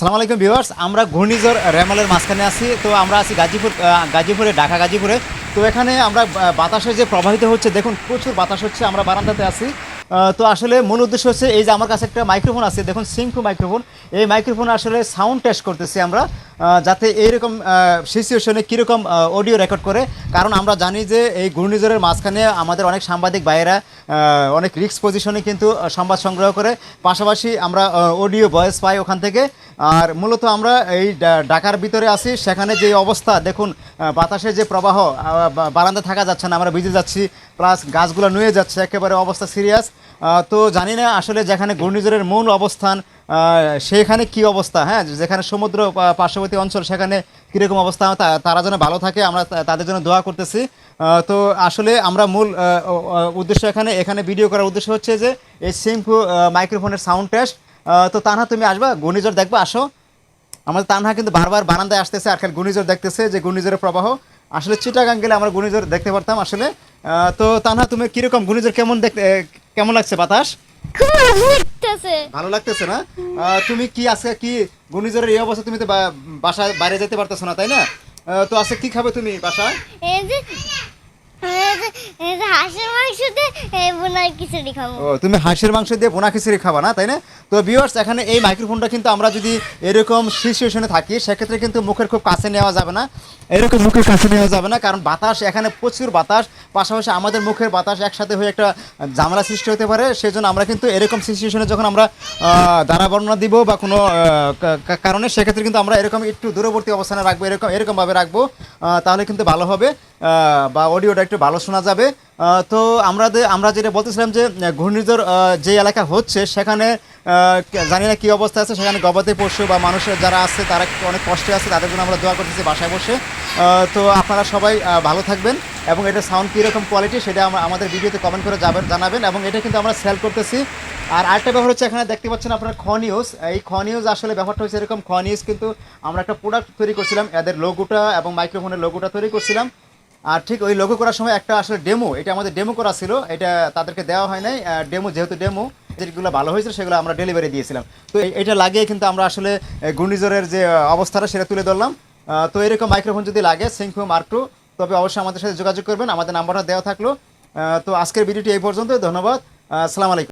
সালাম আলাইকুম ভিউয়ার্স, আমরা ঘূর্ণিঝড় রেমালের মাঝখানে আছি, তো আমরা আছি গাজীপুর গাজীপুরে, ঢাকা গাজীপুরে। তো এখানে আমরা বাতাসে যে প্রবাহিত হচ্ছে, দেখুন প্রচুর বাতাস হচ্ছে, আমরা বারান্দাতে আছি। তো আসলে মূল উদ্দেশ্য হচ্ছে, এই যে আমার কাছে একটা মাইক্রোফোন আছে, দেখুন, সিঙ্কু মাইক্রোফোন। এই মাইক্রোফোন আসলে সাউন্ড টেস্ট করতেছি আমরা। যাতে এইরকম সিচুয়েশনে কীরকম অডিও রেকর্ড করে। কারণ আমরা জানি যে এই ঘূর্ণিঝড়ের মাঝখানে আমাদের অনেক সাংবাদিক ভাইয়েরা অনেক রিক্স পজিশনে কিন্তু সংবাদ সংগ্রহ করে। পাশাপাশি আমরা অডিও ভয়েস পাই ওখান থেকে। আর মূলত আমরা এই ঢাকার ভিতরে আছি। সেখানে যে অবস্থা, দেখুন বাতাসের যে প্রবাহ বারান্দা থাকা যাচ্ছে না, আমরা ভিজে যাচ্ছি প্লাস গাছগুলো নুয়ে যাচ্ছে, একেবারে অবস্থা সিরিয়াস তো জানি না আসলে যেখানে ঘূর্ণিঝড়ের মূল অবস্থান সেখানে কি অবস্থা হ্যাঁ? যেখানে সমুদ্র পার্শ্ববর্তী অঞ্চল, সেখানে কীরকম অবস্থা তারা যেন ভালো থাকে, আমরা তাদের জন্য দোয়া করতেছি। তো আসলে আমরা মূল উদ্দেশ্য এখানে এখানে ভিডিও করার উদ্দেশ্য হচ্ছে যে, এই সিম্পু মাইক্রোফোনের সাউন্ড টেস্ট তো তানহা, তুমি আসবা, ঘূর্ণিঝড় দেখবা, আসো। আমাদের তানহা কিন্তু বারবার বারান্দায় আসতেছে, আর খালি ঘূর্ণিঝড় দেখতেছে যে ঘূর্ণিঝড়ের প্রবাহ। আসলে চিটাগাং গেলে আমরা ঘূর্ণিঝড় দেখতে পারতাম আসলে। তো তানহা, তুমি কীরকম ঘূর্ণিঝড় কেমন দেখতে কেমন লাগছে বাতাস? লাগতেছে ভালো লাগতেছে না? আহ, তুমি কি আজকে কি ঘূর্ণিঝড়ের এই অবস্থা তুমি তো বাসা বাইরে যেতে পারতেছো না তাই না? আহ, তো আজকে কি খাবে তুমি বাসায়? এই যে তুমি হাঁসের মাংস দিয়ে বোনা খিচুড়ি খাবা না, তাই না? তো ভিউয়ার্স এখানে এই মাইক্রোফোনটা কিন্তু আমরা যদি এরকম সিচুয়েশনে থাকি, সেক্ষেত্রে কিন্তু মুখের খুব কাছে নেওয়া যাবে না। এরকম মুখের কাছে নেওয়া যাবে না, কারণ বাতাস, এখানে প্রচুর বাতাস। পাশাপাশি আমাদের মুখের বাতাস একসাথে হয়ে একটা ঝামেলা সৃষ্টি হতে পারে। সেজন্য আমরা কিন্তু এরকম সিচুয়েশনে যখন আমরা দ্বারা বর্ণনা দিব বা কোনো কারণে, সেক্ষেত্রে কিন্তু আমরা এরকম একটু দূরবর্তী অবস্থানে রাখব, এরকম, এরকমভাবে রাখব তাহলে কিন্তু ভালো হবে। বা অডিওটা একটু ভালো শোনা যাবে। তো আমরা আমরা যেটা বলতেছিলাম যে ঘূর্ণিঝড় যে এলাকা হচ্ছে, সেখানে জানি না কী অবস্থা আছে, সেখানে গবাদি পশু বা মানুষের যারা আছে, তারা অনেক কষ্টে আছে, তাদের জন্য আমরা দোয়া করতেছি বাসায় বসে। তো আপনারা সবাই ভালো থাকবেন এবং এটা সাউন্ড কীরকম কোয়ালিটি সেটা আমরা আমাদের ভিডিওতে কমেন্ট করে যাবেন, জানাবেন এবং এটা কিন্তু আমরা সেল করতেছি। আর আরেকটা ব্যাপার হচ্ছে, এখানে দেখতে পাচ্ছেন আপনার খ নিউজ এই খ নিউজ আসলে ব্যাপারটা হচ্ছে এরকম, খ নিউজ কিন্তু আমরা একটা প্রোডাক্ট তৈরি করছিলাম, এদের লোগোটা এবং মাইক্রোফোনের লোগোটা তৈরি করছিলাম। আর ঠিক ওই লোগো করার সময় একটা আসলে ডেমো এটা আমাদের ডেমো করা ছিল, এটা তাদেরকে দেওয়া হয় নাই ডেমো যেহেতু ডেমো যেগুলো ভালো হয়েছিল সেগুলো আমরা ডেলিভারি দিয়েছিলাম। তো এটা লাগিয়ে কিন্তু আমরা আসলে ঘূর্ণিঝড়ের যে অবস্থাটা সেটা তুলে ধরলাম। তো এরকম মাইক্রোফোন যদি লাগে সিংফু মার্ক তবে অবশ্যই আমাদের সাথে যোগাযোগ করবেন, আমাদের নাম্বারটা দেওয়া থাকল। তো আজকের ভিডিওটি এই পর্যন্ত ধন্যবাদ। আসসালামু আলাইকুম।